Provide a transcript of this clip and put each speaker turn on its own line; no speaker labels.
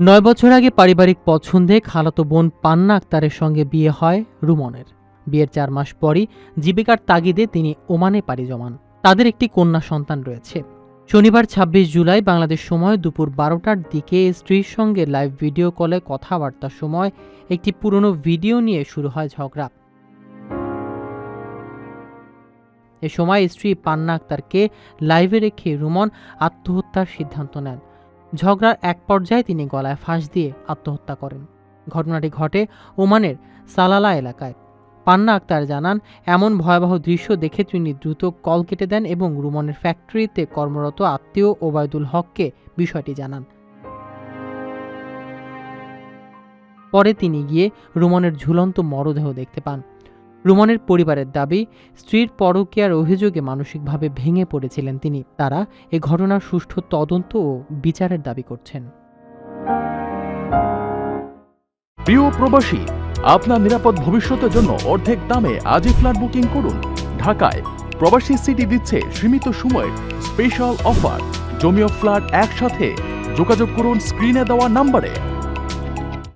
নয় বছর আগে পারিবারিক পছন্দে খালাতো বোন পান্না আক্তারের সঙ্গে বিয়ে হয় রুমনের। বিয়ের চার মাস পরই জীবিকার তাগিদে তিনি ওমানে পাড়ি জমান। তাদের একটি কন্যা সন্তান রয়েছে। শনিবার ২৬ জুলাই বাংলাদেশ সময় দুপুর বারোটার দিকে স্ত্রীর সঙ্গে লাইভ ভিডিও কলে কথাবার্তার সময় একটি পুরনো ভিডিও নিয়ে শুরু হয় ঝগড়া। এ সময় স্ত্রী পান্না আক্তারকে লাইভে রেখে রুমন আত্মহত্যার সিদ্ধান্ত নেন। ঝগড়ার এক পর্যায়ে তিনি গলায় ফাঁস দিয়ে আত্মহত্যা করেন। ঘটনাটি ঘটে ওমানের সালালা এলাকায়। পান্না আক্তার জানান, এমন ভয়াবহ দৃশ্য দেখে তিনি দ্রুত কল কেটে দেন এবং রুমনের ফ্যাক্টরিতে কর্মরত আত্মীয় ওবায়দুল হককে বিষয়টি জানান। পরে তিনি গিয়ে রুমনের ঝুলন্ত মরদেহ দেখতে পান। রুমনের পরিবারের দাবি, স্ত্রীর পরকীয়ার অভিযোগে মানসিকভাবে ভেঙে পড়েছিলেন তিনি। তারা এ ঘটনার সুষ্ঠু তদন্ত ও বিচারের দাবি করছেন।
প্রিয় প্রবাসী, আপনার নিরাপদ ভবিষ্যতের জন্য অর্ধেক দামে আজই ফ্ল্যাট বুকিং করুন। ঢাকায় প্রবাসী সিটি দিচ্ছে সীমিত সময়ের স্পেশাল অফার। জমিও ফ্ল্যাট একসাথে। যোগাযোগ করুন স্ক্রিনে দেওয়া নাম্বারে।